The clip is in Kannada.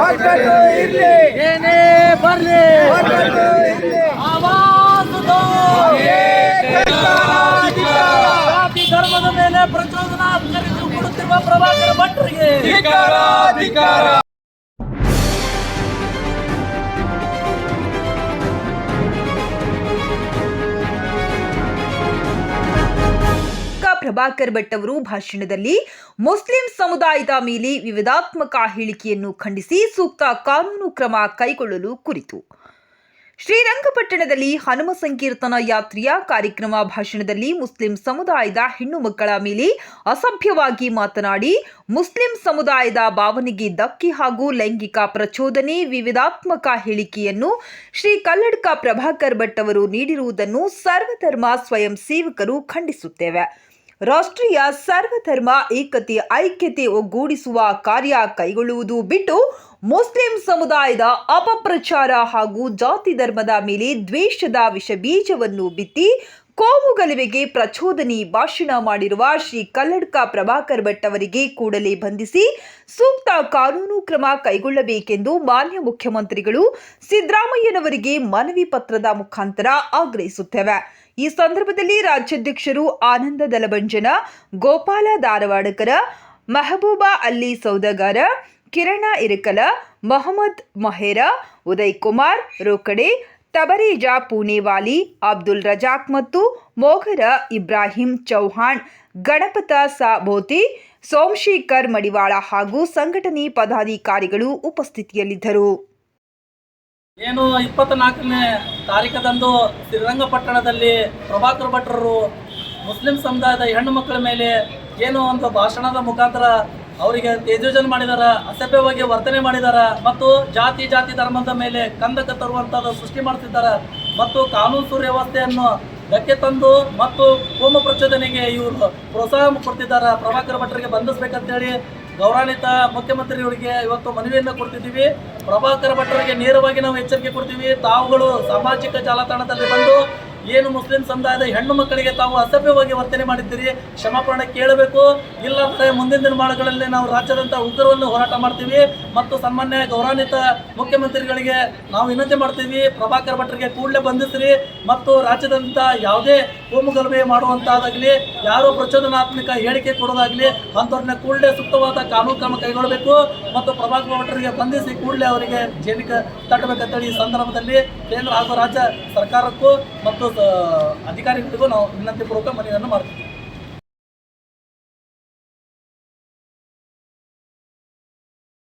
ಒಗ್ಗಟ್ಟು ಇರ್ಲಿ ಏನೇ ಬರ್ಲಿ. ಜಾತಿ ಧರ್ಮದ ಮೇಲೆ ಪ್ರಚೋದನಾ ಕೊಡುತ್ತಿರುವ ಪ್ರಭಾಕರ ಭಟ್ರಿಗೆ. ಪ್ರಭಾಕರ್ ಭಟ್ ಅವರು ಭಾಷಣದಲ್ಲಿ ಮುಸ್ಲಿಂ ಸಮುದಾಯದ ಮೇಲೆ ವಿವಾದಾತ್ಮಕ ಹೇಳಿಕೆಯನ್ನು ಖಂಡಿಸಿ ಸೂಕ್ತ ಕಾನೂನು ಕ್ರಮ ಕೈಗೊಳ್ಳಲು ಕುರಿತು. ಶ್ರೀರಂಗಪಟ್ಟಣದಲ್ಲಿ ಹನುಮ ಸಂಕೀರ್ತನ ಯಾತ್ರೆಯ ಕಾರ್ಯಕ್ರಮ ಭಾಷಣದಲ್ಲಿ ಮುಸ್ಲಿಂ ಸಮುದಾಯದ ಹೆಣ್ಣು ಮಕ್ಕಳ ಮೇಲೆ ಅಸಭ್ಯವಾಗಿ ಮಾತನಾಡಿ, ಮುಸ್ಲಿಂ ಸಮುದಾಯದ ಭಾವನೆಗೆ ಧಕ್ಕೆ ಹಾಗೂ ಲೈಂಗಿಕ ಪ್ರಚೋದನೆ ವಿವಿಧಾತ್ಮಕ ಹೇಳಿಕೆಯನ್ನು ಶ್ರೀ ಕಲ್ಲಡ್ಕ ಪ್ರಭಾಕರ್ ಭಟ್ ಅವರು ನೀಡಿರುವುದನ್ನು ಸರ್ವಧರ್ಮ ಸ್ವಯಂ ಸೇವಕರು ಖಂಡಿಸುತ್ತೇವೆ. ರಾಷ್ಟ್ರೀಯ ಸರ್ವಧರ್ಮ ಏಕತೆ, ಐಕ್ಯತೆ ಒಗ್ಗೂಡಿಸುವ ಕಾರ್ಯ ಕೈಗೊಳ್ಳುವುದು ಬಿಟ್ಟು ಮುಸ್ಲಿಂ ಸಮುದಾಯದ ಅಪಪ್ರಚಾರ ಹಾಗೂ ಜಾತಿ ಧರ್ಮದ ಮೇಲೆ ದ್ವೇಷದ ವಿಷಬೀಜವನ್ನು ಬಿತ್ತಿ ಕೋಮು ಗಲಭೆಗೆ ಪ್ರಚೋದನೆ ಭಾಷಣ ಮಾಡಿರುವ ಶ್ರೀ ಕಲ್ಲಡ್ಕ ಪ್ರಭಾಕರ್ ಭಟ್ ಅವರಿಗೆ ಕೂಡಲೇ ಬಂಧಿಸಿ ಸೂಕ್ತ ಕಾನೂನು ಕ್ರಮ ಕೈಗೊಳ್ಳಬೇಕೆಂದು ಮಾನ್ಯ ಮುಖ್ಯಮಂತ್ರಿಗಳು ಸಿದ್ದರಾಮಯ್ಯನವರಿಗೆ ಮನವಿ ಪತ್ರದ ಮುಖಾಂತರ ಆಗ್ರಹಿಸುತ್ತೇವೆ. ಈ ಸಂದರ್ಭದಲ್ಲಿ ರಾಜ್ಯಾಧ್ಯಕ್ಷರು ಆನಂದ ದಲಬಂಜನ ಗೋಪಾಲ ಧಾರವಾಡಕರ, ಮೆಹಬೂಬಾ ಅಲ್ಲಿ ಸೌದಗಾರ, ಕಿರಣ ಇರಕಲ, ಮೊಹಮ್ಮದ್ ಮೊಹೇರ, ಉದಯ್ ಕುಮಾರ್, ರೋಕಡೆ ತಬರೇಜಾ, ಪೂನೆವಾಲಿ, ಅಬ್ದುಲ್ ರಜಾಕ್ ಮತ್ತು ಮೋಘರ ಇಬ್ರಾಹಿಂ ಚೌಹಾಣ್, ಗಣಪತ ಸಾಬೋತಿ ಸೋಮಶೇಖರ್ ಮಡಿವಾಳ ಹಾಗೂ ಸಂಘಟನೆ ಪದಾಧಿಕಾರಿಗಳು ಉಪಸ್ಥಿತಿಯಲ್ಲಿದ್ದರು. ಏನು ಇಪ್ಪತ್ನಾಲ್ಕನೇ ತಾರೀಕದಂದು ಶ್ರೀರಂಗಪಟ್ಟಣದಲ್ಲಿ ಪ್ರಭಾಕರ್ ಭಟ್ರರು ಮುಸ್ಲಿಂ ಸಮುದಾಯದ ಹೆಣ್ಣು ಮಕ್ಕಳ ಮೇಲೆ ಏನೋ ಒಂದು ಭಾಷಣದ ಮುಖಾಂತರ ಅವರಿಗೆ ತೇಜೋಜನ ಮಾಡಿದಾರ, ಅಸಭ್ಯವಾಗಿ ವರ್ತನೆ ಮಾಡಿದಾರ ಮತ್ತು ಜಾತಿ ಜಾತಿ ಧರ್ಮದ ಮೇಲೆ ಕಂದಕ ತರುವಂಥದ್ದು ಸೃಷ್ಟಿ ಮಾಡ್ತಿದ್ದಾರೆ. ಮತ್ತು ಕಾನೂನು ಸುವ್ಯವಸ್ಥೆಯನ್ನು ಧಕ್ಕೆ ತಂದು ಮತ್ತು ಕೋಮ ಪ್ರಚೋದನೆಗೆ ಇವರು ಪ್ರೋತ್ಸಾಹ ಕೊಡ್ತಿದ್ದಾರೆ. ಪ್ರಭಾಕರ್ ಭಟ್ರಿಗೆ ಬಂಧಿಸ್ಬೇಕಂತೇಳಿ ಗೌರವಾನ್ವಿತ ಮುಖ್ಯಮಂತ್ರಿಯವರಿಗೆ ಇವತ್ತು ಮನವಿಯನ್ನು ಕೊಡ್ತಿದ್ದೀವಿ. ಪ್ರಭಾಕರ್ ಭಟ್ರಿಗೆ ನೇರವಾಗಿ ನಾವು ಎಚ್ಚರಿಕೆ ಕೊಡ್ತೀವಿ. ತಾವುಗಳು ಸಾಮಾಜಿಕ ಜಾಲತಾಣದಲ್ಲಿ ಬಂದು ಏನು ಮುಸ್ಲಿಂ ಸಮುದಾಯದ ಹೆಣ್ಣು ಮಕ್ಕಳಿಗೆ ತಾವು ಅಸಭ್ಯವಾಗಿ ವರ್ತನೆ ಮಾಡಿದ್ದೀರಿ? ಕ್ಷಮಾಪಣೆ ಕೇಳಬೇಕು. ಇಲ್ಲಾಂದರೆ ಮುಂದಿನ ದಿನಮಾನಗಳಲ್ಲಿ ನಾವು ರಾಜ್ಯದಂತ ಉಗ್ರವನ್ನು ಹೋರಾಟ ಮಾಡ್ತೀವಿ. ಮತ್ತು ಸನ್ಮಾನ್ಯ ಗೌರವಾನ್ವಿತ ಮುಖ್ಯಮಂತ್ರಿಗಳಿಗೆ ನಾವು ವಿನಂತಿ ಮಾಡ್ತೀವಿ. ಪ್ರಭಾಕರ್ ಭಟ್ರಿಗೆ ಕೂಡಲೇ ಬಂಧಿಸ್ರಿ. ಮತ್ತು ರಾಜ್ಯದಂತ ಯಾವುದೇ ಕೋಮು ಗಲಭೆ ಯಾರು ಪ್ರಚೋದನಾತ್ಮಕ ಹೇಳಿಕೆ ಕೊಡೋದಾಗಲಿ, ಅಂಥವ್ರನ್ನ ಕೂಡಲೇ ಸೂಕ್ತವಾದ ಕಾನೂನು ಕ್ರಮ ಕೈಗೊಳ್ಳಬೇಕು. ಮತ್ತು ಪ್ರಭಾಕರ್ ಭಟ್ರಿಗೆ ಬಂಧಿಸಿ ಕೂಡಲೇ ಅವರಿಗೆ ಜೈಲಿಗೆ ತಟ್ಟಬೇಕಂತೇಳಿ ಈ ಸಂದರ್ಭದಲ್ಲಿ ಕೇಂದ್ರ ಹಾಗೂ ರಾಜ್ಯ ಸರ್ಕಾರಕ್ಕೂ ಮತ್ತು ಅಧಿಕಾರಿಗಳಿಗೂ ನಾವು ವಿನಂತಿ ಪೂರ್ವಕ ಮನವಿಯನ್ನು ಮಾಡ್ತೀವಿ.